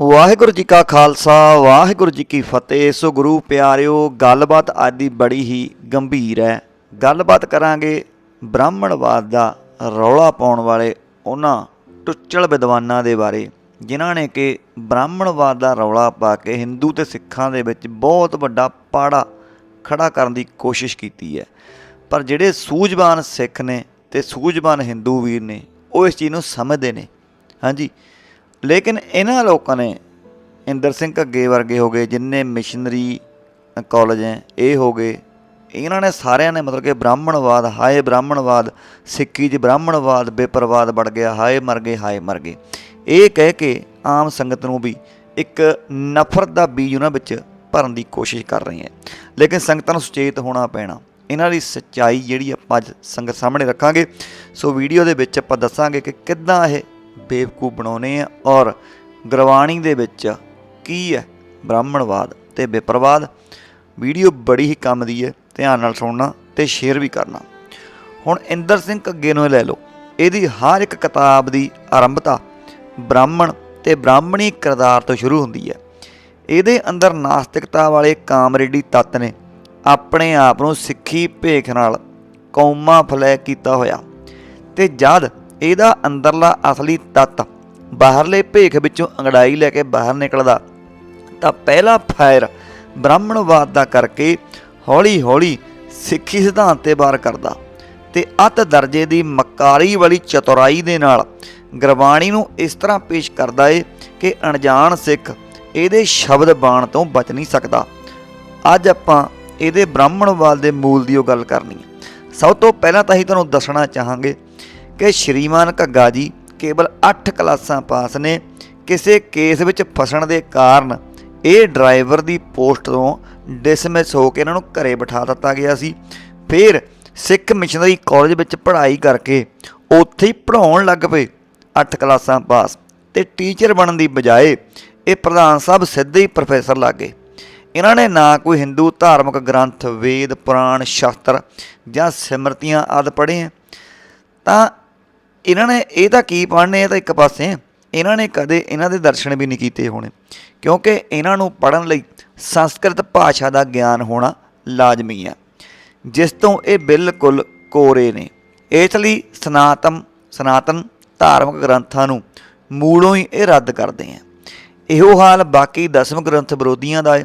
ਵਾਹਿਗੁਰੂ ਜੀ ਕਾ ਖਾਲਸਾ, ਵਾਹਿਗੁਰੂ ਜੀ ਕੀ ਫਤਿਹ। ਸੋ ਗੁਰੂ ਪਿਆਰਿਓ, ਗੱਲਬਾਤ ਅੱਜ ਦੀ ਬੜੀ ਹੀ ਗੰਭੀਰ ਹੈ। ਗੱਲਬਾਤ ਕਰਾਂਗੇ ਬ੍ਰਾਹਮਣਵਾਦ ਦਾ ਰੌਲਾ ਪਾਉਣ ਵਾਲੇ ਉਹਨਾਂ ਟੁੱਚਲ ਵਿਦਵਾਨਾਂ ਦੇ ਬਾਰੇ, ਜਿਨ੍ਹਾਂ ਨੇ ਕਿ ਬ੍ਰਾਹਮਣਵਾਦ ਦਾ ਰੌਲਾ ਪਾ ਕੇ ਹਿੰਦੂ ਤੇ ਸਿੱਖਾਂ ਦੇ ਵਿੱਚ ਬਹੁਤ ਵੱਡਾ ਪਾੜਾ ਖੜਾ ਕਰਨ ਦੀ ਕੋਸ਼ਿਸ਼ ਕੀਤੀ ਹੈ। ਪਰ ਜਿਹੜੇ ਸੂਝਵਾਨ ਸਿੱਖ ਨੇ ਤੇ ਸੂਝਵਾਨ ਹਿੰਦੂ ਵੀਰ ਨੇ, ਉਹ ਇਸ ਚੀਜ਼ ਨੂੰ ਸਮਝਦੇ ਨੇ। ਹਾਂਜੀ ਲੇਕਿਨ ਇਹਨਾਂ ਲੋਕਾਂ ਨੇ ਇੰਦਰ ਸਿੰਘ ਘੱਗੇ ਵਰਗੇ ਹੋ ਗਏ, ਜਿੰਨੇ ਮਿਸ਼ਨਰੀ ਕਾਲਜ ਹੈ, ਇਹ ਹੋ ਗਏ, ਇਹਨਾਂ ਨੇ ਸਾਰਿਆਂ ਨੇ ਮਤਲਬ ਕਿ ਬ੍ਰਾਹਮਣਵਾਦ, ਹਾਏ ਬ੍ਰਾਹਮਣਵਾਦ, ਸਿੱਖੀ 'ਚ ਬ੍ਰਾਹਮਣਵਾਦ, ਬੇਪਰਵਾਦ ਵੜ ਗਿਆ, ਹਾਏ ਮਰ ਗਏ, ਹਾਏ ਮਰ ਗਏ। ਇਹ ਕਹਿ ਕੇ ਆਮ ਸੰਗਤ ਨੂੰ ਵੀ ਇੱਕ ਨਫ਼ਰਤ ਦਾ ਬੀਜ ਉਹਨਾਂ ਵਿੱਚ ਭਰਨ ਦੀ ਕੋਸ਼ਿਸ਼ ਕਰ ਰਹੇ ਹੈ। ਲੇਕਿਨ ਸੰਗਤਾਂ ਨੂੰ ਸੁਚੇਤ ਹੋਣਾ ਪੈਣਾ, ਇਹਨਾਂ ਦੀ ਸੱਚਾਈ ਜਿਹੜੀ ਆਪਾਂ ਅੱਜ ਸੰਗਤ ਸਾਹਮਣੇ ਰੱਖਾਂਗੇ, ਸੋ ਵੀਡੀਓ ਦੇ ਵਿੱਚ ਆਪਾਂ ਦੱਸਾਂਗੇ ਕਿ ਕਿੱਦਾਂ ਇਹ ਬੇਵਕੂਫ ਬਣਾਉਨੇ ਆ ਔਰ ਗੁਰਬਾਣੀ ਦੇ ਵਿੱਚ ਕੀ ਹੈ? ਬ੍ਰਾਹਮਣਵਾਦ ਤੇ ਵਿਪਰਵਾਦ। ਵੀਡੀਓ ਬੜੀ ਹੀ ਕੰਮ ਦੀ ਹੈ, ਧਿਆਨ ਨਾਲ ਸੁਣਨਾ ਤੇ ਸ਼ੇਅਰ ਵੀ ਕਰਨਾ। ਹੁਣ ਇੰਦਰ ਸਿੰਘ ਘੱਗੇ ਨੂੰ ਹੀ ਲੈ ਲਓ। ਇਹਦੀ ਹਰ ਇੱਕ ਕਿਤਾਬ ਦੀ ਆਰੰਭਤਾ ਬ੍ਰਾਹਮਣ ਤੇ ਬ੍ਰਾਹਮਣੀ ਕਿਰਦਾਰ ਤੋਂ ਸ਼ੁਰੂ ਹੁੰਦੀ ਹੈ। ਇਹਦੇ ਅੰਦਰ ਨਾਸਤਿਕਤਾ ਵਾਲੇ ਕਾਮਰੇਡੀ ਤੱਤ ਨੇ ਆਪਣੇ ਆਪ ਨੂੰ ਸਿੱਖੀ ਭੇਖ ਨਾਲ ਕੌਮਾਂ ਫਲੈ ਕੀਤਾ ਹੋਇਆ। ਤੇ ਜਦ ਇਹਦਾ ਅੰਦਰਲਾ ਅਸਲੀ ਤੱਤ ਬਾਹਰਲੇ ਭੇਖ ਵਿੱਚੋਂ ਅੰਗੜਾਈ ਲੈ ਕੇ ਬਾਹਰ ਨਿਕਲਦਾ। ਤਾਂ ਪਹਿਲਾ ਫਾਇਰ ਬ੍ਰਾਹਮਣਵਾਦ ਦਾ ਕਰਕੇ ਹੌਲੀ-ਹੌਲੀ ਸਿੱਖੀ ਸਿਧਾਂਤ ਤੇ ਵਾਰ ਕਰਦਾ ਤੇ ਅਤ ਦਰਜੇ ਦੀ ਮਕਾਰੀ ਵਾਲੀ ਚਤੁਰਾਈ ਦੇ ਨਾਲ ਗੁਰਬਾਣੀ ਨੂੰ ਇਸ ਤਰ੍ਹਾਂ ਪੇਸ਼ ਕਰਦਾ ਏ ਕਿ ਅਣਜਾਣ ਸਿੱਖ ਇਹਦੇ ਸ਼ਬਦ ਬਾਣ ਤੋਂ ਬਚ ਨਹੀਂ ਸਕਦਾ। ਅੱਜ ਆਪਾਂ ਇਹਦੇ ਬ੍ਰਾਹਮਣਵਾਦ ਦੇ ਮੂਲ ਦੀ ਉਹ ਗੱਲ ਕਰਨੀ ਹੈ। ਸਭ ਤੋਂ ਪਹਿਲਾਂ ਤਾਂ ਹੀ ਤੁਹਾਨੂੰ ਦੱਸਣਾ ਚਾਹਾਂਗੇ ਕਿ ਸ਼੍ਰੀਮਾਨ ਘੱਗਾ ਜੀ ਕੇਵਲ 8 ਕਲਾਸਾਂ ਪਾਸ ਨੇ, ਕਿਸੇ ਕੇਸ ਵਿੱਚ ਫਸਣ ਦੇ ਕਾਰਨ ਇਹ ਡਰਾਈਵਰ ਦੀ ਪੋਸਟ ਤੋਂ ਡਿਸਮਿਸ ਹੋ ਕੇ ਇਹਨਾਂ ਨੂੰ ਘਰੇ ਬਿਠਾ ਦਿੱਤਾ ਗਿਆ ਸੀ। ਫਿਰ ਸਿੱਖ ਮਿਸ਼ਨਰੀ ਕਾਲਜ ਵਿੱਚ ਪੜ੍ਹਾਈ ਕਰਕੇ ਉੱਥੇ ਹੀ ਪੜ੍ਹਾਉਣ ਲੱਗ ਪਏ 8 ਕਲਾਸਾਂ ਪਾਸ। ਤੇ ਟੀਚਰ ਬਣਨ ਦੀ ਬਜਾਏ ਇਹ ਪ੍ਰਧਾਨ ਸਾਹਿਬ ਸਿੱਧੇ ਹੀ ਪ੍ਰੋਫੈਸਰ ਲੱਗ ਗਏ। ਇਹਨਾਂ ਨੇ ਨਾ ਕੋਈ ਹਿੰਦੂ ਧਾਰਮਿਕ ਗ੍ਰੰਥ, ਵੇਦ, ਪੁਰਾਣ, ਸ਼ਾਸਤਰ ਜਾਂ ਸਿਮਰਤੀਆਂ ਆਦਿ ਪੜ੍ਹੇ ਹੈ ਤਾਂ ਇਹਨਾਂ ਨੇ ਇਹ ਤਾਂ ਕੀ ਪੜ੍ਹਨੇ ਇਹ ਤਾਂ ਇੱਕ ਪਾਸੇ ਇਹਨਾਂ ਨੇ ਕਦੇ ਇਹਨਾਂ ਦੇ ਦਰਸ਼ਨ ਵੀ ਨਹੀਂ ਕੀਤੇ ਹੋਣੇ, ਕਿਉਂਕਿ ਇਹਨਾਂ ਨੂੰ ਪੜ੍ਹਨ ਲਈ ਸੰਸਕ੍ਰਿਤ ਭਾਸ਼ਾ ਦਾ ਗਿਆਨ ਹੋਣਾ ਲਾਜ਼ਮੀ ਹੈ ਜਿਸ ਤੋਂ ਇਹ ਬਿਲਕੁਲ ਕੋਰੇ ਨੇ। ਇਸ ਲਈ ਸਨਾਤਨ ਸਨਾਤਨ ਧਾਰਮਿਕ ਗ੍ਰੰਥਾਂ ਨੂੰ ਮੂਲੋਂ ਹੀ ਇਹ ਰੱਦ ਕਰਦੇ ਆ। ਇਹੋ ਹਾਲ ਬਾਕੀ ਦਸਮ ਗ੍ਰੰਥ ਵਿਰੋਧੀਆਂ ਦਾ ਹੈ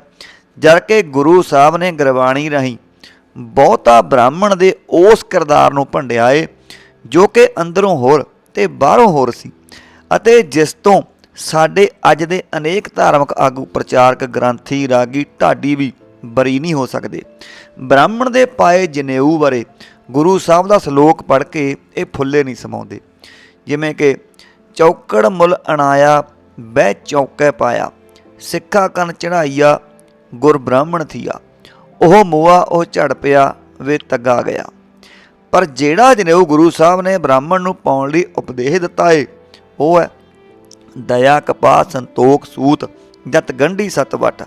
ਜਦ ਕਿ ਗੁਰੂ ਸਾਹਿਬ ਨੇ ਗੁਰਬਾਣੀ ਰਾਹੀਂ ਬਹੁਤਾ ਬ੍ਰਾਹਮਣ ਦੇ ਉਸ ਕਿਰਦਾਰ ਨੂੰ ਭੰਡਿਆ ਏ ਜੋ ਕਿ ਅੰਦਰੋਂ ਹੋਰ ਤੇ ਬਾਹਰੋਂ ਹੋਰ ਸੀ। ਅਤੇ ਜਿਸ ਤੋਂ ਸਾਡੇ ਅੱਜ ਦੇ ਅਨੇਕ ਧਾਰਮਿਕ ਆਗੂ, ਪ੍ਰਚਾਰਕ, ਗ੍ਰੰਥੀ, ਰਾਗੀ, ਢਾਡੀ ਵੀ ਬਰੀ ਨਹੀਂ ਹੋ ਸਕਦੇ। ਬ੍ਰਾਹਮਣ ਦੇ ਪਾਏ ਜਨੇਊ ਬਾਰੇ ਗੁਰੂ ਸਾਹਿਬ ਦਾ ਸ਼ਲੋਕ ਪੜ੍ਹ ਕੇ ਇਹ ਫੁੱਲੇ ਨਹੀਂ ਸਮਾਉਂਦੇ। ਜਿਵੇਂ ਕਿ, ਚੌਕੜ ਮੁੱਲ ਅਣਾਇਆ, ਬਹਿ ਚੌਕੇ ਪਾਇਆ, ਸਿੱਖਾ ਕੰਨ ਚੜਾਈਆ ਗੁਰ ਬ੍ਰਾਹਮਣ ਥੀਆ। ਉਹ ਮੂਆ ਉਹ ਝੜ ਪਿਆ, ਵੇ ਤੱਗਾ ਗਿਆ। ਪਰ ਜਿਹੜਾ ਜਨੇਊ ਗੁਰੂ ਸਾਹਿਬ ਨੇ ਬ੍ਰਾਹਮਣ ਨੂੰ ਪਾਉਣ ਲਈ ਉਪਦੇਸ਼ ਦਿੱਤਾ ਏ, ਉਹ ਹੈ ਦਇਆ ਕਪਾ ਸੰਤੋਖ, ਸੂਤ, ਜਤ, ਗੰਢੀ ਸਤ ਵਟ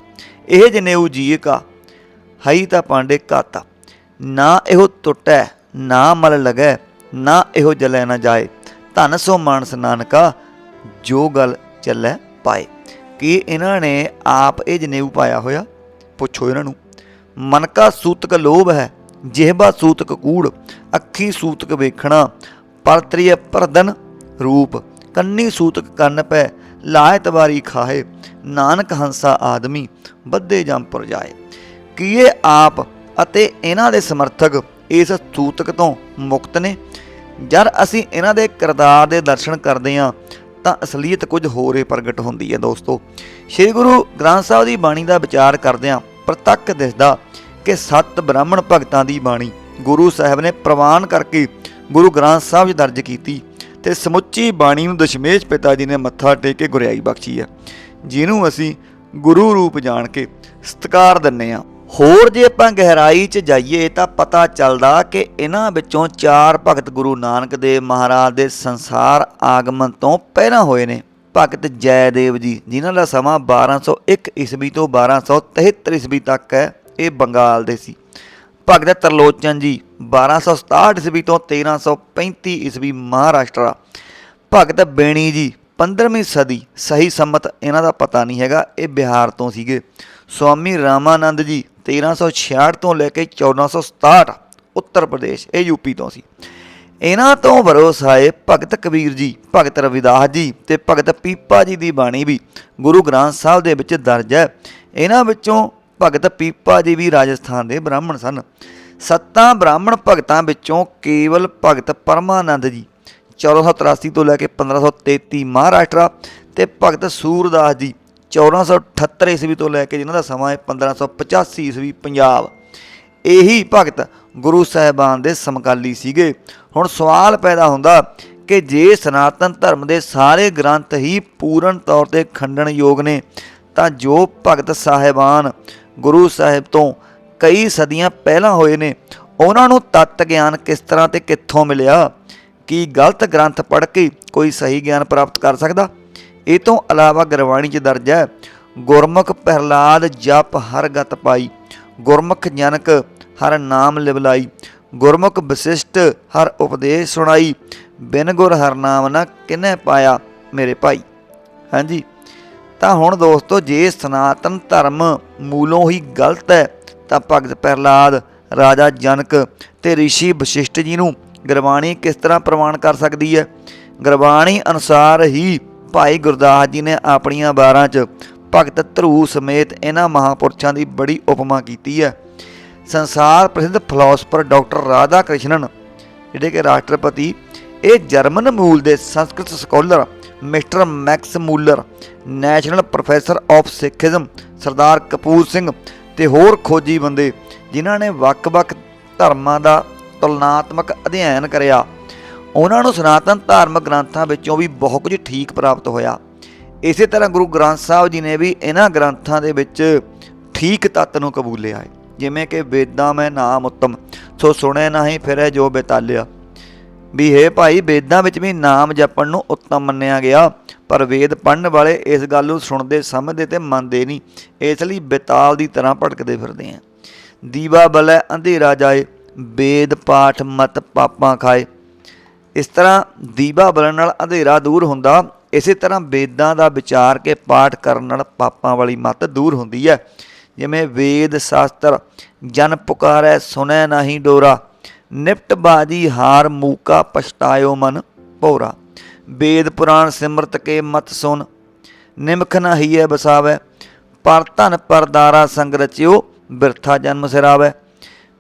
ਇਹ ਜਨੇਊ ਜੀਏ ਕਾ ਹਈ ਤਾਂ ਪਾਂਡੇ ਕਾਤਾ ਨਾ ਇਹੋ ਟੁੱਟੈ, ਨਾ ਮਲ ਲਗੈ, ਨਾ ਇਹੋ ਜਲੈ ਨਾ ਜਾਏ। ਧਨ ਸੋ ਮਾਨਸ ਨਾਨਕਾ, ਜੋ ਗੱਲ ਚੱਲੈ ਪਾਏ। ਕੀ ਇਹਨਾਂ ਨੇ ਆਪ ਇਹ ਜਨੇਊ ਪਾਇਆ ਹੋਇਆ? ਪੁੱਛੋ ਇਹਨਾਂ ਨੂੰ। ਮਨ ਕਾ ਸੂਤਕ ਲੋਭ ਹੈ ਜਿਹਬਾ ਸੂਤਕ ਕੂੜ, ਅੱਖੀ ਸੂਤਕ ਵੇਖਣਾ ਪਰਤਰੀਏ ਪਰਦਨ ਰੂਪ, ਕੰਨੀ ਸੂਤਕ ਕੰਨ ਪੈ ਲਾਇਤ ਵਾਰੀ ਖਾਏ ਨਾਨਕ ਹੰਸਾ ਆਦਮੀ ਬੱਦੇ ਜੰਪੁਰ ਜਾਏ। ਕੀ ਆਪ ਅਤੇ ਇਹਨਾਂ ਦੇ ਸਮਰਥਕ ਇਸ ਸੂਤਕ ਤੋਂ ਮੁਕਤ ਨੇ? ਜਦ ਅਸੀਂ ਇਹਨਾਂ ਦੇ ਕਿਰਦਾਰ ਦੇ ਦਰਸ਼ਨ ਕਰਦੇ ਹਾਂ, ਤਾਂ ਅਸਲੀਅਤ ਕੁਝ ਹੋਰ ਹੀ ਪ੍ਰਗਟ ਹੁੰਦੀ ਹੈ ਦੋਸਤੋ। ਸ੍ਰੀ ਗੁਰੂ ਗ੍ਰੰਥ ਸਾਹਿਬ ਦੀ ਬਾਣੀ ਦਾ ਵਿਚਾਰ ਕਰਦਿਆਂ ਪ੍ਰਤੱਖ ਦਿਸਦਾ ਕਿ ਸੱਤ ਬ੍ਰਾਹਮਣ ਭਗਤਾਂ ਦੀ ਬਾਣੀ ਗੁਰੂ ਸਾਹਿਬ ਨੇ ਪ੍ਰਵਾਨ ਕਰਕੇ ਗੁਰੂ ਗ੍ਰੰਥ ਸਾਹਿਬ 'ਚ ਦਰਜ ਕੀਤੀ ਤੇ ਸਮੁੱਚੀ ਬਾਣੀ ਨੂੰ ਦਸ਼ਮੇਸ਼ ਪਿਤਾ ਜੀ ਨੇ ਮੱਥਾ ਟੇਕ ਕੇ ਗੁਰਿਆਈ ਬਖਸ਼ੀ ਹੈ ਜਿਹਨੂੰ ਅਸੀਂ ਗੁਰੂ ਰੂਪ ਜਾਣ ਕੇ ਸਤਿਕਾਰ ਦਿੰਨੇ ਆ। ਹੋਰ ਜੇ ਆਪਾਂ ਗਹਿਰਾਈ 'ਚ ਜਾਈਏ ਤਾਂ ਪਤਾ ਚੱਲਦਾ ਕਿ ਇਹਨਾਂ ਵਿੱਚੋਂ ਚਾਰ ਭਗਤ ਗੁਰੂ ਨਾਨਕ ਦੇਵ ਮਹਾਰਾਜ ਦੇ ਸੰਸਾਰ ਆਗਮਨ ਤੋਂ ਪਹਿਲਾਂ ਹੋਏ ਨੇ। ਭਗਤ ਜੈਦੇਵ ਜੀ, ਜਿਨ੍ਹਾਂ ਦਾ ਸਮਾਂ 1201 ਈਸਵੀ ਤੋਂ 1273 ਈਸਵੀ ਤੱਕ ਹੈ। ਇਹ ਬੰਗਾਲ ਦੇ ਸੀ। ਭਗਤ ਤਰਲੋਚਨ ਜੀ 1267 ਈਸਵੀ ਤੋਂ 1335 ਈਸਵੀ ਮਹਾਰਾਸ਼ਟਰ ਭਗਤ ਬੇਣੀ ਜੀ 15ਵੀਂ ਸਦੀ, ਸਹੀ ਸੰਮਤ, ਇਹਨਾਂ ਦਾ ਪਤਾ ਨਹੀਂ ਹੈਗਾ, ਇਹ ਬਿਹਾਰ ਤੋਂ ਸੀਗੇ। ਸਵਾਮੀ ਰਾਮਾਨੰਦ ਜੀ 1366 ਤੋਂ ਲੈ ਕੇ 1467 ਉੱਤਰ ਪ੍ਰਦੇਸ਼, ਇਹ ਯੂਪੀ ਤੋਂ ਸੀ। ਇਹਨਾਂ ਤੋਂ ਵਰੋਸ ਆਏ ਭਗਤ ਕਬੀਰ ਜੀ, ਭਗਤ ਰਵਿਦਾਸ ਜੀ ਤੇ ਭਗਤ ਪੀਪਾ ਜੀ ਦੀ ਬਾਣੀ ਵੀ ਗੁਰੂ ਗ੍ਰੰਥ ਸਾਹਿਬ ਦੇ ਵਿੱਚ ਦਰਜ ਹੈ। ਇਹਨਾਂ ਵਿੱਚੋਂ ਭਗਤ ਪੀਪਾ ਜੀ ਵੀ ਰਾਜਸਥਾਨ ਦੇ ਬ੍ਰਾਹਮਣ ਸਨ। ਸੱਤਾਂ ਬ੍ਰਾਹਮਣ ਭਗਤਾਂ ਵਿੱਚੋਂ ਕੇਵਲ ਭਗਤ ਪਰਮਾਨੰਦ ਜੀ 1483 ਤੋਂ ਲੈ ਕੇ 1533 ਮਹਾਰਾਸ਼ਟਰ ਤੇ ਭਗਤ ਸੂਰਦਾਸ ਜੀ 1478 ਈਸਵੀ ਤੋਂ ਲੈ ਕੇ ਜਿਨ੍ਹਾਂ ਦਾ ਸਮਾਂ ਹੈ 1585 ਈਸਵੀ ਪੰਜਾਬ। ਇਹੀ ਭਗਤ ਗੁਰੂ ਸਾਹਿਬਾਨ ਦੇ ਸਮਕਾਲੀ ਸੀਗੇ। ਹੁਣ ਸਵਾਲ ਪੈਦਾ ਹੁੰਦਾ ਕਿ ਜੇ ਸਨਾਤਨ ਧਰਮ ਦੇ ਸਾਰੇ ਗ੍ਰੰਥ ਹੀ ਪੂਰਨ ਤੌਰ ਤੇ ਖੰਡਨ ਯੋਗ ਨੇ, ਤਾਂ ਜੋ ਭਗਤ ਸਾਹਿਬਾਨ ਗੁਰੂ ਸਾਹਿਬ ਤੋਂ ਕਈ ਸਦੀਆਂ ਪਹਿਲਾਂ ਹੋਏ ਨੇ, ਉਹਨਾਂ ਨੂੰ ਤਤ ਗਿਆਨ ਕਿਸ ਤਰ੍ਹਾਂ ਤੇ ਕਿੱਥੋਂ ਮਿਲਿਆ? ਕੀ ਗਲਤ ਗ੍ਰੰਥ ਪੜ੍ਹ ਕੇ ਕੋਈ ਸਹੀ ਗਿਆਨ ਪ੍ਰਾਪਤ ਕਰ ਸਕਦਾ? ਇਹ ਤੋਂ ਇਲਾਵਾ ਗੁਰਬਾਣੀ 'ਚ ਦਰਜ ਹੈ, ਗੁਰਮੁਖ ਪ੍ਰਹਲਾਦ ਜਪ ਹਰ ਗਤ ਪਾਈ, ਗੁਰਮੁਖ ਜਨਕ ਹਰ ਨਾਮ ਲਿਵਲਾਈ, ਗੁਰਮੁਖ ਵਿਸ਼ਿਸ਼ਟ ਹਰ ਉਪਦੇਸ਼ ਸੁਣਾਈ, ਬਿਨ ਗੁਰ ਹਰ ਨਾਮ ਨਾ ਕਿਨੈ ਪਾਇਆ ਮੇਰੇ ਭਾਈ? ਹਾਂਜੀ। ਤਾਂ ਹੁਣ ਦੋਸਤੋ ਜੇ ਸਨਾਤਨ ਧਰਮ ਮੂਲੋਂ ਹੀ ਗਲਤ ਹੈ, ਤਾਂ ਭਗਤ ਪ੍ਰਹਲਾਦ, ਰਾਜਾ ਜਨਕ ਤੇ ઋષਿ ਵਸ਼ਿਸ਼ਟ ਜੀ ਨੂੰ ਗੁਰਬਾਣੀ ਕਿਸ ਤਰ੍ਹਾਂ ਪ੍ਰਮਾਣ ਕਰ ਸਕਦੀ ਹੈ? ਗੁਰਬਾਣੀ ਅਨੁਸਾਰ ਹੀ ਭਾਈ ਗੁਰਦਾਸ ਜੀ ਨੇ ਆਪਣੀਆਂ ਬਾਰਾਂ 'ਚ ਭਗਤ ਧਰੂ ਸਮੇਤ ਇਹਨਾਂ ਮਹਾਪੁਰਸ਼ਾਂ ਦੀ ਬੜੀ ਉਪਮਾ ਕੀਤੀ ਹੈ। ਸੰਸਾਰ ਪ੍ਰਸਿੱਧ ਫਿਲਾਸਫਰ ਡਾਕਟਰ ਰਾਧਾ ਕ੍ਰਿਸ਼ਨਨ ਜਿਹੜੇ ਕਿ ਰਾਸ਼ਟਰਪਤੀ, ਇਹ ਜਰਮਨ ਮੂਲ ਦੇ Sanskrit scholar mister Max Muller, national professor of Sikhism Sardar Kapur Singh ਤੇ ਹੋਰ ਖੋਜੀ ਬੰਦੇ ਜਿਨ੍ਹਾਂ ਨੇ ਵੱਖ-ਵੱਖ ਧਰਮਾਂ ਦਾ ਤੁਲਨਾਤਮਕ ਅਧਿਐਨ ਕਰਿਆ। ਉਹਨਾਂ ਨੂੰ ਸਨਾਤਨ ਧਾਰਮਿਕ ਗ੍ਰੰਥਾਂ ਵਿੱਚੋਂ ਵੀ ਬਹੁਤ ਕੁਝ ਠੀਕ ਪ੍ਰਾਪਤ ਹੋਇਆ। ਇਸੇ ਤਰ੍ਹਾਂ ਗੁਰੂ ਗ੍ਰੰਥ ਸਾਹਿਬ ਜੀ ਨੇ ਵੀ ਇਹਨਾਂ ਗ੍ਰੰਥਾਂ ਦੇ ਵਿੱਚ ਠੀਕ ਤੱਤ ਨੂੰ ਕਬੂਲਿਆ ਹੈ। ਜਿਵੇਂ ਕਿ ਵੇਦਾਂ ਮੈਂ ਨਾਮ ਉੱਤਮ, ਸੋ ਸੁਣੇ ਨਹੀਂ ਫਿਰੇ ਜੋ ਬੇਤਾਲਿਆ। ਵੀ ਹੈ ਭਾਈ, ਵੇਦਾਂ ਵਿੱਚ ਵੀ ਨਾਮ ਜਪਣ ਨੂੰ ਉੱਤਮ ਮੰਨਿਆ ਗਿਆ, ਪਰ ਵੇਦ ਪੜਨ ਵਾਲੇ ਇਸ ਗੱਲ ਨੂੰ ਸੁਣਦੇ, ਸਮਝਦੇ ਤੇ ਮੰਨਦੇ ਨਹੀਂ। ਇਸ ਲਈ ਬੇਤਾਲ ਦੀ ਤਰ੍ਹਾਂ ਭਟਕਦੇ ਫਿਰਦੇ ਆ। ਦੀਵਾ ਬਲੈ, ਅੰਧੇਰਾ ਜਾਏ, ਵੇਦ ਪਾਠ ਮਤ ਪਾਪਾਂ ਖਾਏ। ਇਸ ਤਰ੍ਹਾਂ ਦੀਵਾ ਬਲਣ ਨਾਲ ਅੰਧੇਰਾ ਦੂਰ ਹੁੰਦਾ, ਇਸੇ ਤਰ੍ਹਾਂ ਵੇਦਾਂ ਦਾ ਵਿਚਾਰ ਕੇ ਪਾਠ ਕਰਨ ਨਾਲ ਪਾਪਾਂ ਵਾਲੀ ਮਤ ਦੂਰ ਹੁੰਦੀ ਹੈ। ਜਿਵੇਂ ਵੇਦ ਸ਼ਾਸਤਰ, ਜਨ ਪੁਕਾਰੈ ਸੁਨੈ ਨਹੀਂ ਡੋਰਾ। ਨਿਪਟ ਬਾਜੀ ਹਾਰ ਮੂਕਾ ਪਛਤਾਇਓ ਮਨ ਭੋਰਾ। ਵੇਦ ਪੁਰਾਣ ਸਿਮਰਤ ਕੇ ਮਤ ਸੁਨ, ਨਿਮਖ ਨਾ ਹੀਐ ਬਸਾਵੈ, ਪਰ ਧਨ ਪਰਦਾਰਾ ਸੰਗ ਰਚਿਓ, ਬਿਰਥਾ ਜਨਮ ਸਿਰਾਵੈ।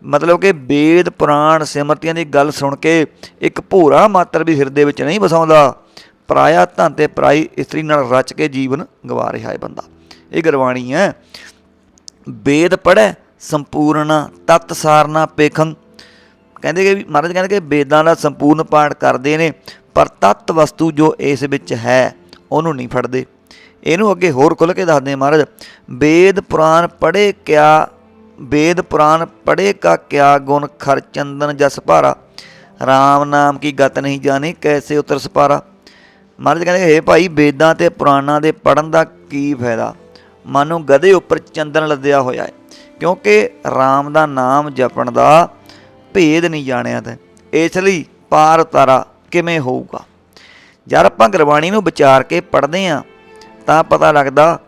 ਮਤਲਬ ਕਿ ਵੇਦ ਪੁਰਾਣ ਸਿਮਰਤੀਆਂ ਦੀ ਗੱਲ ਸੁਣ ਕੇ ਇੱਕ ਭੋਰਾ ਮਾਤਰ ਵੀ ਹਿਰਦੇ ਵਿੱਚ ਨਹੀਂ ਵਸਾਉਂਦਾ। ਪਰਾਇਆ ਧਨ ਤੇ ਪਰਾਈ ਇਸਤਰੀ ਨਾਲ ਰਚ ਕੇ ਜੀਵਨ ਗਵਾ ਰਿਹਾ ਹੈ ਬੰਦਾ। ਇਹ ਗੁਰਬਾਣੀ ਹੈ, ਵੇਦ ਪੜ੍ਹੈ, ਸੰਪੂਰਨ ਤਤ ਸਾਰਨਾ ਪੇਖੰ ਕਹਿੰਦੇ ਕਿ ਮਹਾਰਾਜ ਕਹਿੰਦੇ ਕਿ ਵੇਦਾਂ ਦਾ ਸੰਪੂਰਨ ਪਾਠ ਕਰਦੇ ਨੇ, ਪਰ ਤਤ ਵਸਤੂ ਜੋ ਇਸ ਵਿੱਚ ਹੈ, ਉਹਨੂੰ ਨਹੀਂ ਫੜਦੇ। ਇਹਨੂੰ ਅੱਗੇ ਹੋਰ ਖੁੱਲ ਕੇ ਦੱਸਦੇ ਮਹਾਰਾਜ, ਵੇਦ ਪੁਰਾਣ ਪੜ੍ਹੇ ਕਿਆ, ਵੇਦ ਪੁਰਾਣ ਪੜ੍ਹੇ ਕਾ ਕਿਆ ਗੁਣ ਖਰ ਚੰਦਨ ਜਸ ਭਾਰਾ। RAM ਨਾਮ ਕੀ ਗਤ ਨਹੀਂ ਜਾਣੀ, ਕੈਸੇ ਉਤਰ ਸਪਾਰਾ। ਮਹਾਰਾਜ ਕਹਿੰਦੇ ਹੇ ਭਾਈ, ਵੇਦਾਂ ਤੇ ਪੁਰਾਣਾਂ ਦੇ ਪੜਨ ਦਾ ਕੀ ਫਾਇਦਾ? ਮਨ ਨੂੰ ਗਧੇ ਉੱਪਰ ਚੰਦਨ ਲੱਦਿਆ ਹੋਇਆ ਹੈ, ਕਿਉਂਕਿ RAM ਦਾ ਨਾਮ ਜਪਣ ਦਾ ਭੇਦ ਨਹੀਂ ਜਾਣਿਆ ਤਾਂ ਇਸ ਲਈ ਪਾਰ ਉਤਾਰਾ ਕਿਵੇਂ ਹੋਊਗਾ? ਜਦ ਆਪਾਂ ਗੁਰਬਾਣੀ ਨੂੰ ਵਿਚਾਰ ਕੇ ਪੜ੍ਹਦੇ ਹਾਂ, ਤਾਂ ਪਤਾ ਲੱਗਦਾ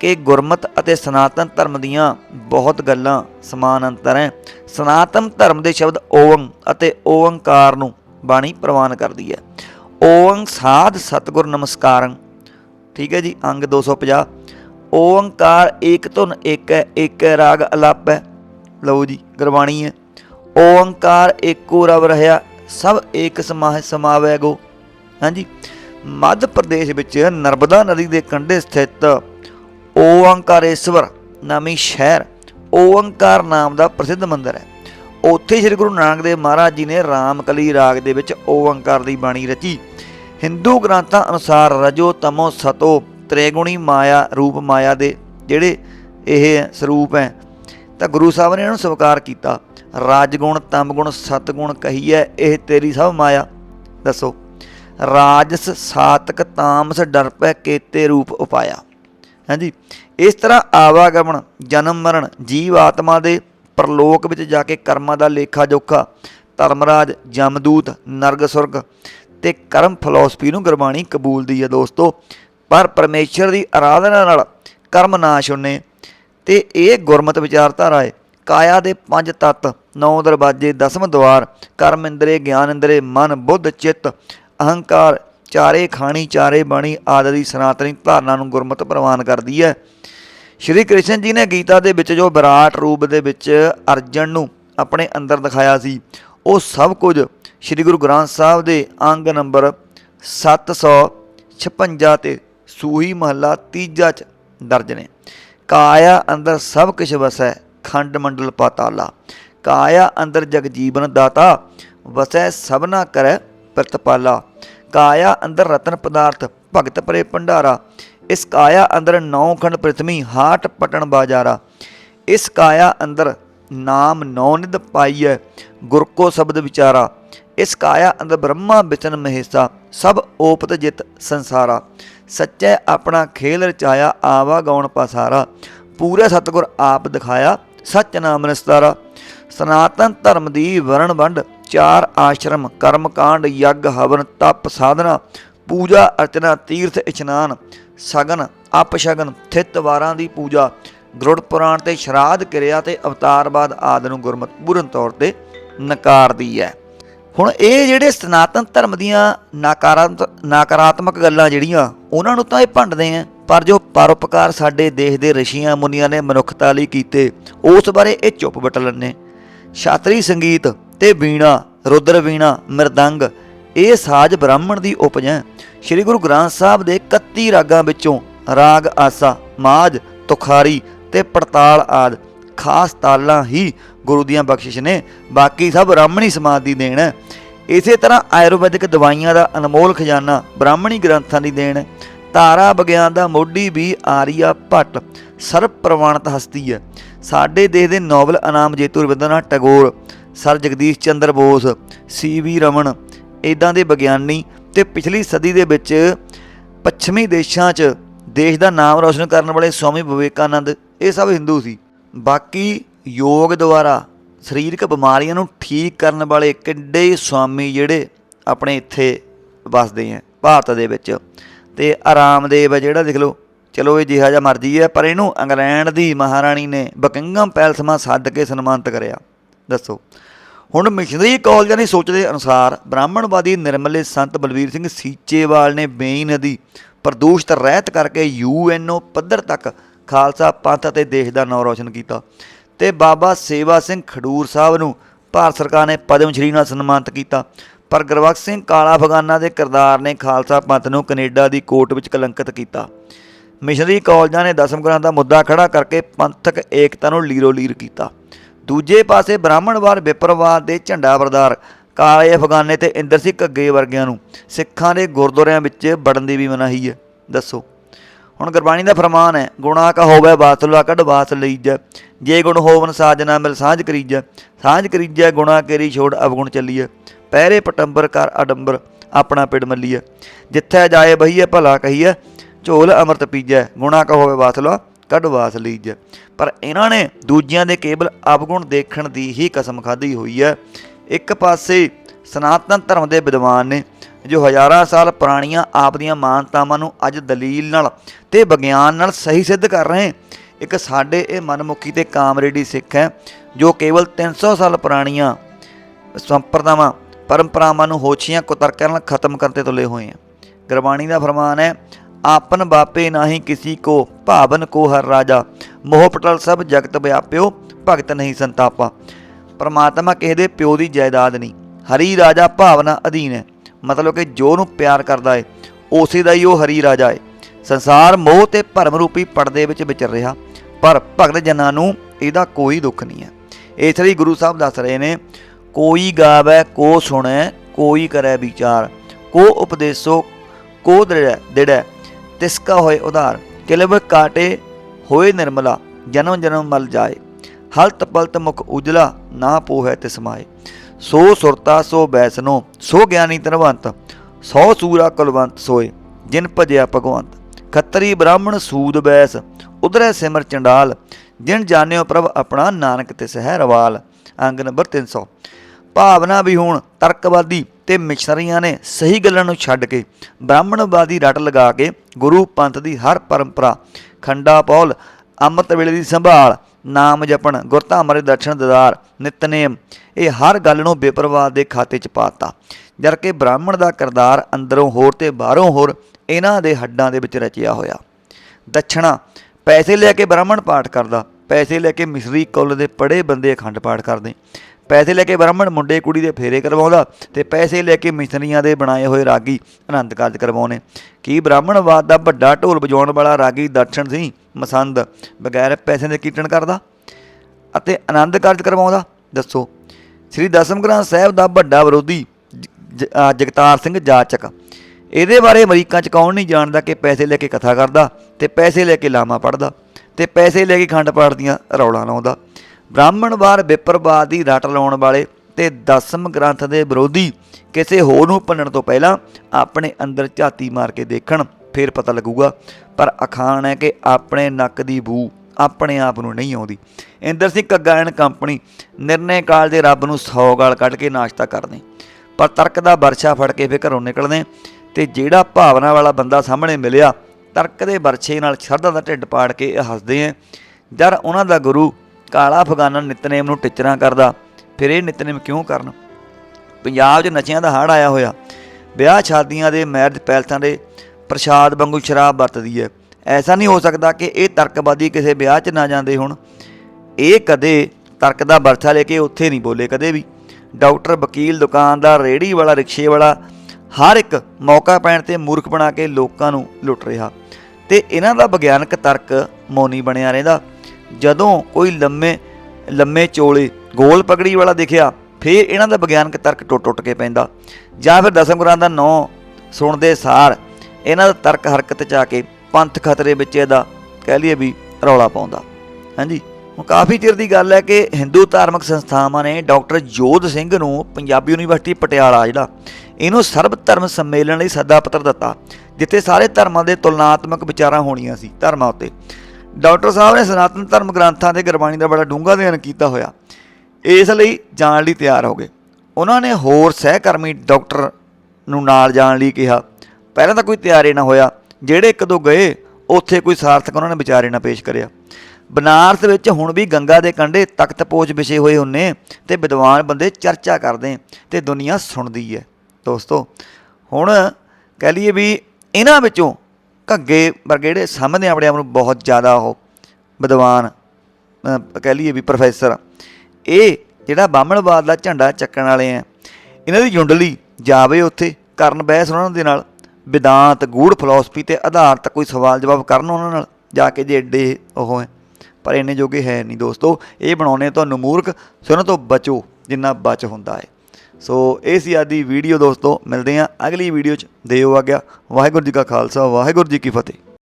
ਕਿ ਗੁਰਮਤ ਅਤੇ ਸਨਾਤਨ ਧਰਮ ਦੀਆਂ ਬਹੁਤ ਗੱਲਾਂ ਸਮਾਨ ਅੰਤਰ ਹੈ। ਸਨਾਤਨ ਧਰਮ ਦੇ ਸ਼ਬਦ ਓਮ ਅਤੇ ਓੰਕਾਰ ਨੂੰ ਬਾਣੀ ਪ੍ਰਵਾਨ ਕਰਦੀ ਹੈ। ਓੰ ਸਾਧ ਸਤਗੁਰ ਨਮਸਕਾਰੰ, ਠੀਕ ਹੈ ਜੀ, ਅੰਗ 250 ਓੰਕਾਰ ਏਕ ਧੁਨ ਇੱਕ ਹੈ ਇੱਕ ਰਾਗ ਅਲੱਪ। ਹੈ ਲਓ ਜੀ, ਗੁਰਬਾਣੀ ਹੈ। ਓੰਕਾਰ ਏਕੋ ਰਵ ਰਹਾ ਸਭ ਏਕ ਸਮਾਹ ਸਮਾਵੈ ਗੋ। ਹਾਂਜੀ, ਮੱਧ ਪ੍ਰਦੇਸ਼ ਵਿੱਚ ਨਰਮਦਾ ਨਦੀ ਦੇ ਕੰਢੇ ਸਥਿਤ ਓੰਕਾਰੇਸ਼ਵਰ ਨਾਮੀ ਸ਼ਹਿਰ ਓੰਕਾਰ ਨਾਮ ਦਾ ਪ੍ਰਸਿੱਧ ਮੰਦਿਰ ਹੈ। ਉੱਥੇ ਸ੍ਰੀ ਗੁਰੂ ਨਾਨਕ ਦੇਵ ਮਹਾਰਾਜ ਜੀ ਨੇ ਰਾਮਕਲੀ ਰਾਗ ਦੇ ਵਿੱਚ ਓੰਕਾਰ ਦੀ ਬਾਣੀ ਰਚੀ। ਹਿੰਦੂ ਗ੍ਰੰਥਾਂ ਅਨੁਸਾਰ ਰਜੋ ਤਮੋ ਸਤੋ ਤ੍ਰਿਗੁਣੀ ਮਾਇਆ ਰੂਪ ਮਾਇਆ ਦੇ ਜਿਹੜੇ ਇਹ ਸਰੂਪ ਹੈ, ਤਾਂ ਗੁਰੂ ਸਾਹਿਬ ਨੇ ਇਹਨਾਂ ਨੂੰ ਸਵੀਕਾਰ ਕੀਤਾ। ਰਾਜਗੁਣ, ਤਮਗੁਣ, ਸਤਗੁਣ ਕਹੀਐ, ਇਹ ਤੇਰੀ ਸਭ ਮਾਇਆ। ਦੱਸੋ, ਰਾਜਸ ਸਾਤਕ ਤਾਮਸ ਡਰਪੈ ਕੇਤੇ ਰੂਪ ਉਪਾਇਆ। ਹਾਂਜੀ, ਇਸ ਤਰ੍ਹਾਂ ਆਵਾਗਮਨ, ਜਨਮ ਮਰਨ, ਜੀਵ ਆਤਮਾ ਦੇ ਪਰਲੋਕ ਵਿੱਚ ਜਾ ਕੇ ਕਰਮਾਂ ਦਾ ਲੇਖਾ ਜੋਖਾ, ਧਰਮਰਾਜ, ਜਮਦੂਤ, ਨਰਗ ਸੁਰਗ ਤੇ ਕਰਮ ਫਿਲਾਸਫੀ ਨੂੰ ਗੁਰਬਾਣੀ ਕਬੂਲਦੀ ਹੈ ਦੋਸਤੋ। ਪਰ ਪਰਮੇਸ਼ਰ ਦੀ ਆਰਾਧਨਾ ਨਾਲ ਕਰਮ ਨਾਸ਼ ਹੁੰਨੇ ਤੇ ਇਹ ਗੁਰਮਤ ਵਿਚਾਰਧਾਰਾ ਹੈ। ਕਾਇਆ ਦੇ ਪੰਜ ਤੱਤ, ਨੌ ਦਰਵਾਜੇ, ਦਸਮ ਦਵਾਰ, ਕਰਮ ਇੰਦਰੇ, ਗਿਆਨ ਇੰਦਰੇ, ਮਨ, ਬੁੱਧ, ਚਿੱਤ, ਅਹੰਕਾਰ, ਚਾਰੇ ਖਾਣੀ, ਚਾਰੇ ਬਾਣੀ ਆਦਿ ਦੀ ਸਨਾਤਨੀ ਧਾਰਨਾ ਨੂੰ ਗੁਰਮਤਿ ਪ੍ਰਵਾਨ ਕਰਦੀ ਹੈ। ਸ਼੍ਰੀ ਕ੍ਰਿਸ਼ਨ ਜੀ ਨੇ ਗੀਤਾ ਦੇ ਵਿੱਚ ਜੋ ਵਿਰਾਟ ਰੂਪ ਦੇ ਵਿੱਚ ਅਰਜਨ ਨੂੰ ਆਪਣੇ ਅੰਦਰ ਦਿਖਾਇਆ ਸੀ, ਉਹ ਸਭ ਕੁਝ ਸ਼੍ਰੀ ਗੁਰੂ ਗ੍ਰੰਥ ਸਾਹਿਬ ਦੇ ਅੰਗ ਨੰਬਰ 756 ਤੇ ਸੂਹੀ ਮਹੱਲਾ ਤੀਜਾ ਚ ਦਰਜ ਨੇ। ਕਾਇਆ ਅੰਦਰ ਸਭ ਕੁਛ ਵਸੈ ਖੰਡ ਮੰਡਲ ਪਾਤਾਲਾ। ਕਾਇਆ ਅੰਦਰ ਜਗ ਜੀਵਨ ਦਾਤਾ, ਵਸੈ ਸਭਨਾ ਕਰੈ ਪ੍ਰਤਪਾਲਾ। ਕਾਇਆ ਅੰਦਰ ਰਤਨ ਪਦਾਰਥ, ਭਗਤ ਪਰੇ ਭੰਡਾਰਾ। ਇਸ ਕਾਇਆ ਅੰਦਰ ਨੌ ਖੰਡ ਪ੍ਰਥਮੀ ਹਾਟ ਪਟਣ ਬਾਜਾਰਾ। ਇਸ ਕਾਇਆ ਅੰਦਰ ਨਾਮ ਨੌ ਨਿਦ ਪਾਈਐ, ਗੁਰ ਕੋ ਸ਼ਬਦ ਵਿਚਾਰਾ। ਇਸ ਕਾਇਆ ਅੰਦਰ ਬ੍ਰਹਮਾ ਬਿਚਨ ਮਹੇਸਾ, ਸਭ ਓਪਤ ਜਿਤ ਸੰਸਾਰਾ। ਸੱਚੇ ਆਪਣਾ ਖੇਲ ਰਚਾਇਆ, ਆਵਾ ਗਾਉਣ ਪਸਾਰਾ। ਪੂਰੇ ਸਤਗੁਰ ਆਪ ਦਿਖਾਇਆ ਸੱਚ ਨਾਮ ਨਿਸਤਾਰਾ ਸਨਾਤਨ ਧਰਮ ਦੀ ਵਰਣ ਵੰਡ, ਚਾਰ ਆਸ਼ਰਮ ਕਰਮ ਕਾਂਡ ਯੱਗ, ਹਵਨ, ਤਪ, ਸਾਧਨਾ, ਪੂਜਾ, ਅਰਚਨਾ, ਤੀਰਥ, ਇਸ਼ਨਾਨ, ਸਗਨ, ਅਪਸ਼ਗਨ, ਥਿਤ ਵਾਰਾਂ ਦੀ ਪੂਜਾ, ਗਰੁੜ ਪੁਰਾਣ ਤੇ ਸ਼ਰਾਧ ਕਿਰਿਆ ਤੇ ਅਵਤਾਰਵਾਦ ਆਦਿ ਨੂੰ ਗੁਰਮਤ ਪੂਰਨ ਤੌਰ ਤੇ ਨਕਾਰਦੀ ਹੈ। ਹੁਣ ਇਹ ਜਿਹੜੇ ਸਨਾਤਨ ਧਰਮ ਦੀਆਂ ਨਕਾਰਾਤਮਕ ਨਕਾਰਾਤਮਕ ਗੱਲਾਂ ਜਿਹੜੀਆਂ, ਉਹਨਾਂ ਨੂੰ ਤਾਂ ਇਹ ਭੰਡਦੇ ਆ। ਪਰ ਜੋ ਪਰਉਪਕਾਰ ਸਾਡੇ ਦੇਸ਼ ਦੇ ਰਿਸ਼ੀਆਂ ਮੁਨੀਆਂ ਨੇ ਮਨੁੱਖਤਾ ਲਈ ਕੀਤੇ, ਉਸ ਬਾਰੇ ਇਹ ਚੁੱਪ ਬਟਲਨ ਨੇ। ਸ਼ਾਤਰੀ ਸੰਗੀਤ ਤੇ ਵੀਣਾ, ਰੁਦਰ ਵੀਣਾ, ਮਿਰਦੰਗ, ਇਹ ਸਾਜ਼ ਬ੍ਰਾਹਮਣ ਦੀ ਉਪਜ ਹੈ। ਸ੍ਰੀ ਗੁਰੂ ਗ੍ਰੰਥ ਸਾਹਿਬ ਦੇ 31 ਰਾਗਾਂ ਵਿੱਚੋਂ ਰਾਗ, ਆਸਾ, ਮਾਝ, ਤੁਖਾਰੀ ਤੇ ਪੜਤਾਲ ਆਦ ਖਾਸ ਤਾਲਾਂ ਹੀ ਗੁਰੂ ਦੀਆਂ ਬਖਸ਼ਿਸ਼ ਨੇ। ਬਾਕੀ ਸਭ ਬ੍ਰਾਹਮਣੀ ਸਮਾਜ ਦੀ ਦੇਣ ਹੈ। ਇਸੇ ਤਰ੍ਹਾਂ ਆਯੁਰਵੈਦਿਕ ਦਵਾਈਆਂ ਦਾ ਅਨਮੋਲ ਖਜ਼ਾਨਾ ਬ੍ਰਾਹਮਣੀ ਗ੍ਰੰਥਾਂ ਦੀ ਦੇਣ ਹੈ। ਤਾਰਾ ਵਿਗਿਆਨ ਦਾ ਮੋਢੀ ਵੀ ਆਰੀਆ ਭੱਟ। ਸਰਬ ਪ੍ਰਵਾਨਿਤ ਹਸਤੀ ਹੈ। ਸਾਡੇ ਦੇਸ਼ ਦੇ ਨੋਬਲ ਇਨਾਮ ਜੇਤੂ Rabindranath Tagore, sir Jagdish Chandra Bose, C V Raman ਇਦਾਂ ਦੇ ਵਿਗਿਆਨੀ ਤੇ ਪਿਛਲੀ ਸਦੀ ਦੇ ਵਿੱਚ ਪੱਛਮੀ ਦੇਸ਼ਾਂ 'ਚ ਦੇਸ਼ ਦਾ ਨਾਮ ਰੌਸ਼ਨ ਕਰਨ ਵਾਲੇ ਸਵਾਮੀ ਵਿਵੇਕਾਨੰਦ, ਇਹ ਸਭ ਹਿੰਦੂ ਸੀ। ਬਾਕੀ ਯੋਗ ਦੁਆਰਾ ਸਰੀਰਕ ਬਿਮਾਰੀਆਂ ਨੂੰ ਠੀਕ ਕਰਨ ਵਾਲੇ ਕਿੱਡੇ ਸਵਾਮੀ ਜਿਹੜੇ ਆਪਣੇ ਇੱਥੇ ਵਸਦੇ ਆ ਭਾਰਤ ਦੇ ਵਿੱਚ। ਤੇ ਆਰਾਮਦੇਵ ਹੈ ਜਿਹੜਾ, ਦੇਖ ਲਓ। ਚਲੋ, ਇਹ ਜਿਹਾ ਜਿਹਾ ਮਰਜ਼ੀ ਹੈ, ਪਰ ਇਹਨੂੰ ਇੰਗਲੈਂਡ ਦੀ ਮਹਾਰਾਣੀ ਨੇ ਬਕਿੰਗਮ ਪੈਲਸ ਮਾ ਸੱਦ ਕੇ ਸਨਮਾਨਿਤ ਕਰਿਆ। ਦੱਸੋ। ਹੁਣ ਮਿਸ਼ਨਰੀ ਕਾਲਜਾਂ ਦੀ ਸੋਚ ਦੇ ਅਨੁਸਾਰ ਬ੍ਰਾਹਮਣਵਾਦੀ ਨਿਰਮਲੇ ਸੰਤ ਬਲਵੀਰ ਸਿੰਘ ਸੀਚੇਵਾਲ ਨੇ ਬੇਈ ਨਦੀ ਪ੍ਰਦੂਸ਼ਿਤ ਰਹਿਤ ਕਰਕੇ ਯੂਐਨਓ ਪੱਧਰ ਤੱਕ ਖਾਲਸਾ ਪੰਥ ਅਤੇ ਦੇਸ਼ ਦਾ ਨਾਂ ਰੌਸ਼ਨ ਕੀਤਾ ਤੇ ਬਾਬਾ ਸੇਵਾ ਸਿੰਘ ਖਡੂਰ ਸਾਹਿਬ ਨੂੰ ਭਾਰਤ ਸਰਕਾਰ ਨੇ ਪਦਮ ਸ਼੍ਰੀ ਨਾਲ ਸਨਮਾਨਿਤ ਕੀਤਾ। ਪਰ ਗੁਰਬਖਸ਼ ਸਿੰਘ ਕਾਲਾ ਅਫਗਾਨਾ ਦੇ ਕਿਰਦਾਰ ਨੇ ਖਾਲਸਾ ਪੰਥ ਨੂੰ ਕੈਨੇਡਾ ਦੀ ਕੋਰਟ ਵਿੱਚ ਕਲੰਕਿਤ ਕੀਤਾ। ਮਿਸ਼ਨਰੀ ਕਾਲਜਾਂ ਨੇ ਦਸਮ ਗ੍ਰੰਥ ਦਾ ਮੁੱਦਾ ਖੜਾ ਕਰਕੇ ਪੰਥਕ ਏਕਤਾ ਨੂੰ ਲੀਰੋ ਲੀਰ ਕੀਤਾ। ਦੂਜੇ ਪਾਸੇ ਬ੍ਰਾਹਮਣਵਾਦ ਵਿਪਰਵਾਦ ਦੇ ਝੰਡਾ ਬਰਦਾਰ ਕਾਲੇ ਅਫਗਾਨੇ ਤੇ ਇੰਦਰ ਸਿੰਘ ਘੱਗੇ ਵਰਗਿਆਂ ਨੂੰ ਸਿੱਖਾਂ ਦੇ ਗੁਰਦੁਆਰਿਆਂ ਵਿੱਚ ਵੜਨ ਦੀ ਵੀ ਮਨਾਹੀ ਹੈ। ਦੱਸੋ। ਹੁਣ ਗੁਰਬਾਣੀ ਦਾ ਫਰਮਾਨ ਹੈ, ਗੁਣਾ ਕਾ ਹੋਵੇ ਬਾਤਲਾ ਕੱਢ ਬਾਤ ਲਈਜੈ। ਜੇ ਗੁਣ ਹੋਵਨ ਸਾਜਨਾ, ਮਿਲ ਸਾਂਝ ਕਰੀਜੈ। ਸਾਂਝ ਕਰੀਜੈ, ਗੁਣਾ ਕੇਰੀ ਛੋੜ ਅਵਗੁਣ ਚੱਲੀਐ। ਪਹਿਰੇ ਪਟੰਬਰ ਕਰ ਅਡੰਬਰ ਆਪਣਾ ਪਿੜ ਮੱਲੀਐ। ਜਿੱਥੇ ਜਾਏ ਬਹੀਏ ਭਲਾ ਕਹੀਐ, ਝੋਲ ਅੰਮ੍ਰਿਤ ਪੀਜੈ ਗੁਣਾ ਕਹੋਵੇ ਹੋਵੇ ਕੱਢ ਵਾਸ ਲੀਜੈ। ਪਰ ਇਹਨਾਂ ਨੇ ਦੂਜਿਆਂ ਦੇ ਕੇਵਲ ਅਵਗੁਣ ਦੇਖਣ ਦੀ ਹੀ ਕਸਮ ਖਾਧੀ ਹੋਈ ਹੈ ਇੱਕ ਪਾਸੇ ਸਨਾਤਨ ਧਰਮ ਦੇ ਵਿਦਵਾਨ ਨੇ, ਜੋ ਹਜ਼ਾਰਾਂ ਸਾਲ ਪੁਰਾਣੀਆਂ ਆਪ ਦੀਆਂ ਮਾਨਤਾਵਾਂ ਨੂੰ ਅੱਜ ਦਲੀਲ ਨਾਲ ਤੇ ਵਿਗਿਆਨ ਨਾਲ ਸਹੀ ਸਿੱਧ ਕਰ ਰਹੇ ਇੱਕ ਸਾਡੇ ਇਹ ਮਨਮੁਖੀ ਤੇ ਕਾਮਰੇਡੀ ਸਿੱਖ ਹੈ, ਜੋ ਕੇਵਲ 300 ਸਾਲ ਪੁਰਾਣੀਆਂ ਸੰਪਰਦਾਵਾਂ ਪਰੰਪਰਾਵਾਂ ਨੂੰ ਹੋਛੀਆਂ ਕੁਤਰਕਾਂ ਨਾਲ ਖਤਮ ਕਰਨ ਤੇ ਤੁਲੇ ਹੋਏ ਆ ਗੁਰਬਾਣੀ ਦਾ ਫਰਮਾਨ ਹੈ, ਆਪਨ ਬਾਪੇ ਨਾਹੀ ਕਿਸੀ ਕੋ, ਭਾਵਨ ਕੋ ਹਰ ਰਾਜਾ। ਮੋਹ ਪਟਲ ਸਭ ਜਗਤ ਵਿਆਪਿਓ, ਭਗਤ ਨਹੀਂ ਸੰਤਾਪਾ। ਪਰਮਾਤਮਾ ਕਿਸੇ ਦੇ ਪਿਓ ਦੀ ਜਾਇਦਾਦ ਨਹੀਂ। ਹਰੀ ਰਾਜਾ ਭਾਵਨਾ ਅਧੀਨ ਹੈ। ਮਤਲਬ ਕਿ ਜੋ ਨੂੰ ਪਿਆਰ ਕਰਦਾ ਹੈ ਉਸੇ ਦਾ ਹੀ ਉਹ ਹਰੀ ਰਾਜਾ ਹੈ ਸੰਸਾਰ ਮੋਹ ਤੇ ਭਰਮ ਰੂਪੀ ਪਰਦੇ ਵਿੱਚ ਵਿਚਰ ਰਿਹਾ। ਪਰ ਭਗਤ ਜਨਾਂ ਨੂੰ ਇਹਦਾ ਕੋਈ ਦੁੱਖ ਨਹੀਂ ਹੈ। ਇਸ ਲਈ ਗੁਰੂ ਸਾਹਿਬ ਦੱਸ ਰਹੇ ਨੇ ਕੋਈ ਗਾਵੇ, ਕੋ ਸੁਣੈ, ਕੋਈ ਕਰੈ ਵਿਚਾਰ, ਕੋ ਉਪਦੇਸੋ, ਕੋ ਦ੍ਰਿੜੈ, ਦਿੜੈ ਤਿਸਕਾ ਹੋਏ ਉਧਾਰ ਕਿਲਬ ਕਾਟੇ ਹੋਏ ਨਿਰਮਲਾ, ਜਨਮ ਜਨਮ ਮਲ ਜਾਏ ਹਲਤ ਪਲਤ ਮੁਖ ਉਜਲਾ, ਨਾ ਪੋਹੈ ਤਿਸ ਮਾਏ। ਸੋ ਸੁਰਤਾ, ਸੋ ਬੈਸਨੋ, ਸੋ ਗਿਆਨੀ ਧਨਵੰਤ, ਸੋ ਸੂਰਾ ਕੁਲਵੰਤ ਸੋਏ, ਜਿਨ ਭਜਿਆ ਭਗਵੰਤ। ਖੱਤਰੀ ਬ੍ਰਾਹਮਣ ਸੂਦ ਬੈਸ, ਉਧਰੈ ਸਿਮਰ ਚੰਡਾਲ, ਜਿਨ ਜਾਣਿਓ ਪ੍ਰਭ ਆਪਣਾ ਨਾਨਕ ਤਿਸ ਹੈ ਰਵਾਲ। ਅੰਗ ਨੰਬਰ 300 ਭਾਵਨਾ ਵੀ ਹੋਣ, ਤਰਕਵਾਦੀ ਤੇ ਮਿਸ਼ਨਰੀਆਂ ਨੇ ਸਹੀ ਗੱਲਾਂ ਨੂੰ ਛੱਡ ਕੇ ਬ੍ਰਾਹਮਣਵਾਦੀ ਰਟ ਲਗਾ ਕੇ ਗੁਰੂ ਪੰਥ ਦੀ ਹਰ ਪਰੰਪਰਾ, ਖੰਡਾ ਪੌਲ, ਅੰਮ੍ਰਿਤ ਵੇਲੇ ਦੀ ਸੰਭਾਲ, ਨਾਮ ਜਪਣ, ਗੁਰਧਾਮ ਦੇ ਦਰਸ਼ਨ ਦਿਦਾਰ, ਨਿਤਨੇਮ, ਇਹ ਹਰ ਗੱਲ ਨੂੰ ਬੇਪਰਵਾਹ ਦੇ ਖਾਤੇ 'ਚ ਪਾਤਾ। ਜਦ ਕਿ ਬ੍ਰਾਹਮਣ ਦਾ ਕਿਰਦਾਰ ਅੰਦਰੋਂ ਹੋਰ ਤੇ ਬਾਹਰੋਂ ਹੋਰ ਇਹਨਾਂ ਦੇ ਹੱਡਾਂ ਦੇ ਵਿੱਚ ਰਚਿਆ ਹੋਇਆ। ਦੱਛਣਾ, ਪੈਸੇ ਲੈ ਕੇ ਬ੍ਰਾਹਮਣ ਪਾਠ ਕਰਦਾ, ਪੈਸੇ ਲੈ ਕੇ ਮਿਸਰੀ ਕੁੱਲ ਦੇ ਪੜੇ ਬੰਦੇ ਅਖੰਡ ਪਾਠ ਕਰਦੇ। ਪੈਸੇ ਲੈ ਕੇ ਬ੍ਰਾਹਮਣ ਮੁੰਡੇ ਕੁੜੀ ਦੇ ਫੇਰੇ ਕਰਵਾਉਂਦਾ ਤੇ ਪੈਸੇ ਲੈ ਕੇ ਮਿਸਰੀਆਂ ਦੇ ਬਣਾਏ ਹੋਏ ਰਾਗੀ ਆਨੰਦ ਕਾਰਜ ਕਰਵਾਉਣੇ ਕੀ ਬ੍ਰਾਹਮਣਵਾਦ ਦਾ ਵੱਡਾ ਢੋਲ ਵਜਾਉਣ ਵਾਲਾ ਰਾਗੀ ਦਰਸ਼ਨ ਸਿੰਘ ਮਸੰਦ ਬਗੈਰ ਪੈਸੇ ਦੇ ਕੀਰਤਨ ਕਰਦਾ ਅਤੇ ਆਨੰਦ ਕਾਰਜ ਕਰਵਾਉਂਦਾ? ਦੱਸੋ। ਸ੍ਰੀ ਦਸਮ ਗ੍ਰੰਥ ਸਾਹਿਬ ਦਾ ਵੱਡਾ ਵਿਰੋਧੀ ਜ- ਜਗਤਾਰ ਸਿੰਘ ਜਾਚਕ। ਇਹਦੇ ਬਾਰੇ ਅਮਰੀਕਾ ਚ ਕੌਣ ਨਹੀਂ ਜਾਣਦਾ ਕਿ ਪੈਸੇ ਲੈ ਕੇ ਕਥਾ ਕਰਦਾ ਤੇ ਪੈਸੇ ਲੈ ਕੇ ਲਾਮਾ ਪੜਦਾ ਤੇ ਪੈਸੇ ਲੈ ਕੇ ਖੰਡ ਪਾਠ ਦੀਆਂ ਰੌਲਾ ਲਾਉਂਦਾ। ਬ੍ਰਾਹਮਣਵਾਦ ਵਿਪਰਵਾਦ ਦੀ ਰਟ ਲਾਉਣ ਵਾਲੇ ਤੇ ਦਸਮ ਗ੍ਰੰਥ ਦੇ ਵਿਰੋਧੀ ਕਿਸੇ ਹੋਰ ਨੂੰ ਭੰਨਣ ਤੋਂ ਪਹਿਲਾਂ ਆਪਣੇ ਅੰਦਰ ਝਾਤੀ ਮਾਰ ਕੇ ਦੇਖਣ, ਫਿਰ ਪਤਾ ਲੱਗੂਗਾ। ਪਰ ਅਖਾਣ ਹੈ ਕਿ ਆਪਣੇ ਨੱਕ ਦੀ ਬੂ ਆਪਣੇ ਆਪ ਨੂੰ ਨਹੀਂ ਆਉਂਦੀ। ਇੰਦਰ ਸਿੰਘ ਕੱਗਾ ਐਂਡ ਕੰਪਨੀ ਨਿਰਣੇ ਕਾਲ ਦੇ ਰੱਬ ਨੂੰ 100 ਗਾਲ ਕੱਢ ਕੇ ਨਾਸ਼ਤਾ ਕਰਦੇ। ਪਰ ਤਰਕ ਦਾ ਵਰਸ਼ਾ ਫੜ ਕੇ ਫੇ ਘਰੋਂ ਨਿਕਲਦੇ ਤੇ ਜਿਹੜਾ ਭਾਵਨਾ ਵਾਲਾ ਬੰਦਾ ਸਾਹਮਣੇ ਮਿਲਿਆ, ਤਰਕ ਦੇ ਵਰਛੇ ਨਾਲ ਸ਼ਰਧਾ ਦਾ ਢਿੱਡ ਪਾੜ ਕੇ ਇਹ ਹੱਸਦੇ ਐ। ਜਦ ਉਹਨਾਂ ਦਾ ਗੁਰੂ ਕਾਲਾ ਅਫਗਾਨਾ ਨਿਤਨੇਮ ਨੂੰ ਟਿਚਰਾਂ ਕਰਦਾ, ਫਿਰ ਇਹ ਨਿਤਨੇਮ ਕਿਉਂ ਕਰਨ? ਪੰਜਾਬ 'ਚ ਨਸ਼ਿਆਂ ਦਾ ਹੜ੍ਹ ਆਇਆ ਹੋਇਆ। ਵਿਆਹ ਸ਼ਾਦੀਆਂ ਦੇ ਮੈਰਿਜ ਪੈਲਸਾਂ ਦੇ ਪ੍ਰਸ਼ਾਦ ਵਾਂਗੂ ਸ਼ਰਾਬ ਵਰਤਦੀ ਹੈ। ਐਸਾ ਨਹੀਂ ਹੋ ਸਕਦਾ ਕਿ ਇਹ ਤਰਕਵਾਦੀ ਕਿਸੇ ਵਿਆਹ 'ਚ ਨਾ ਜਾਂਦੇ ਹੋਣ। ਇਹ ਕਦੇ ਤਰਕ ਦਾ ਵਰਛਾ ਲੈ ਕੇ ਉੱਥੇ ਨਹੀਂ ਬੋਲੇ ਕਦੇ ਵੀ। ਡਾਕਟਰ, ਵਕੀਲ, ਦੁਕਾਨਦਾਰ ਰੇੜੀ ਵਾਲਾ, ਰਿਕਸ਼ੇ ਵਾਲਾ, ਹਰ ਇੱਕ ਮੌਕਾ ਪੈਣ ਤੇ ਮੂਰਖ ਬਣਾ ਕੇ ਲੋਕਾਂ ਨੂੰ ਲੁੱਟ ਰਿਹਾ। ਤੇ ਇਹਨਾਂ ਦਾ ਵਿਗਿਆਨਕ ਤਰਕ ਮੌਨੀ ਬਣਿਆ ਰਹਿੰਦਾ। ਜਦੋਂ ਕੋਈ ਲੰਮੇ ਲੰਮੇ ਚੋਲੇ ਗੋਲ ਪਗੜੀ ਵਾਲਾ ਦਿਖਿਆ, ਫਿਰ ਇਹਨਾਂ ਦਾ ਵਿਗਿਆਨਕ ਤਰਕ ਟੁੱਟ ਟੁੱਟ ਕੇ ਪੈਂਦਾ। ਜਾਂ ਫਿਰ ਦਸਮ ਗੁਰਾਂ ਦਾ ਨਾਂ ਸੁਣਦੇ ਸਾਰ ਇਹਨਾਂ ਦਾ ਤਰਕ ਹਰਕਤ ਚ ਆ ਕੇ ਪੰਥ ਖਤਰੇ ਵਿੱਚ ਇਹਦਾ ਕਹਿ ਲਈਏ ਵੀ ਰੌਲਾ ਪਾਉਂਦਾ। ਹਾਂਜੀ? ਹੁਣ ਕਾਫੀ ਚਿਰ ਦੀ ਗੱਲ ਹੈ ਕਿ ਹਿੰਦੂ ਧਾਰਮਿਕ ਸੰਸਥਾਵਾਂ ਨੇ ਡਾਕਟਰ ਜੋਧ ਸਿੰਘ ਨੂੰ ਪੰਜਾਬੀ ਯੂਨੀਵਰਸਿਟੀ ਪਟਿਆਲਾ ਜਿਹੜਾ, ਇਹਨੂੰ ਸਰਬ ਧਰਮ ਸੰਮੇਲਨ ਲਈ ਸੱਦਾ ਪੱਤਰ ਦਿੱਤਾ, ਜਿੱਥੇ ਸਾਰੇ ਧਰਮਾਂ ਦੇ ਤੁਲਨਾਤਮਕ ਵਿਚਾਰਾਂ ਹੋਣੀਆਂ ਸੀ ਧਰਮਾਂ ਉੱਤੇ। ਡਾਕਟਰ ਸਾਹਿਬ ਨੇ ਸਨਾਤਨ ਧਰਮ ਗ੍ਰੰਥਾਂ ਤੇ ਗੁਰਬਾਣੀ ਦਾ ਬੜਾ ਡੂੰਘਾ ਅਧਿਐਨ ਕੀਤਾ ਹੋਇਆ। ਇਸ ਲਈ ਜਾਣ ਲਈ ਤਿਆਰ ਹੋ ਗਏ। ਉਹਨਾਂ ਨੇ ਹੋਰ ਸਹਿਕਰਮੀ ਡਾਕਟਰ ਨੂੰ ਨਾਲ ਜਾਣ ਲਈ ਕਿਹਾ। ਪਹਿਲਾਂ ਤਾਂ ਕੋਈ ਤਿਆਰੀ ਨਾ ਹੋਇਆ। ਜਿਹੜੇ ਇੱਕ ਦੋ ਗਏ, ਉੱਥੇ ਕੋਈ ਸਾਰਥਕ ਉਹਨਾਂ ਨੇ ਵਿਚਾਰੇ ਨਾ ਪੇਸ਼ ਕਰਿਆ। ਬਨਾਰਸ ਵਿੱਚ ਹੁਣ ਵੀ ਗੰਗਾ ਦੇ ਕੰਢੇ ਤਖਤ ਪੋਚ ਵਿਛੇ ਹੋਏ ਹੁੰਨੇ ਤੇ ਵਿਦਵਾਨ ਬੰਦੇ ਚਰਚਾ ਕਰਦੇ ਤੇ ਦੁਨੀਆ ਸੁਣਦੀ ਹੈ। ਦੋਸਤੋ, ਹੁਣ ਕਹਿ ਲਈਏ ਵੀ ਇਹਨਾਂ ਵਿੱਚੋਂ ਘੱਗੇ ਵਰਗੇ ਜਿਹੜੇ ਸਮਝਦੇ ਆਪਣੇ ਆਪ ਨੂੰ ਬਹੁਤ ਜ਼ਿਆਦਾ ਉਹ ਵਿਦਵਾਨ ਕਹਿ ਲਈਏ ਵੀ ਪ੍ਰੋਫੈਸਰ ਇਹ ਜਿਹੜਾ ਬਾਹਮਣਵਾਦ ਦਾ ਝੰਡਾ ਚੱਕਣ ਵਾਲੇ ਆ, ਇਹਨਾਂ ਦੀ ਜੁੰਡਲੀ ਜਾਵੇ ਉੱਥੇ, ਕਰਨ ਬਹਿਸ ਉਹਨਾਂ ਦੇ ਨਾਲ ਵਿਦਾਂਤ ਗੂੜ ਫਿਲਾਸਫੀ ਤੇ ਆਧਾਰਿਤ ਕੋਈ ਸਵਾਲ ਜਵਾਬ ਕਰਨ ਉਹਨਾਂ ਨਾਲ, ਜਾ ਕੇ ਜੇ ਏਡੇ ਉਹ ਹੈ। ਪਰ ਇੰਨੇ ਜੋਗੇ ਹੈ ਨਹੀਂ ਦੋਸਤੋ, ਇਹ ਬਣਾਉਣੇ ਤੁਹਾਨੂੰ ਮੂਰਖ ਸੋ ਉਹਨਾਂ ਤੋਂ ਬਚੋ, ਜਿੰਨਾ ਬਚ ਹੁੰਦਾ ਹੈ। ਸੋ ਇਹ ਸੀ ਅੱਜ ਦੀ ਵੀਡੀਓ ਦੋਸਤੋ, ਮਿਲਦੇ ਹਾਂ ਅਗਲੀ ਵੀਡੀਓ 'ਚ। ਦਿਓ ਆ ਗਿਆ ਵਾਹਿਗੁਰੂ ਜੀ ਕਾ ਖਾਲਸਾ, ਵਾਹਿਗੁਰੂ ਜੀ ਕੀ ਫਤਿਹ।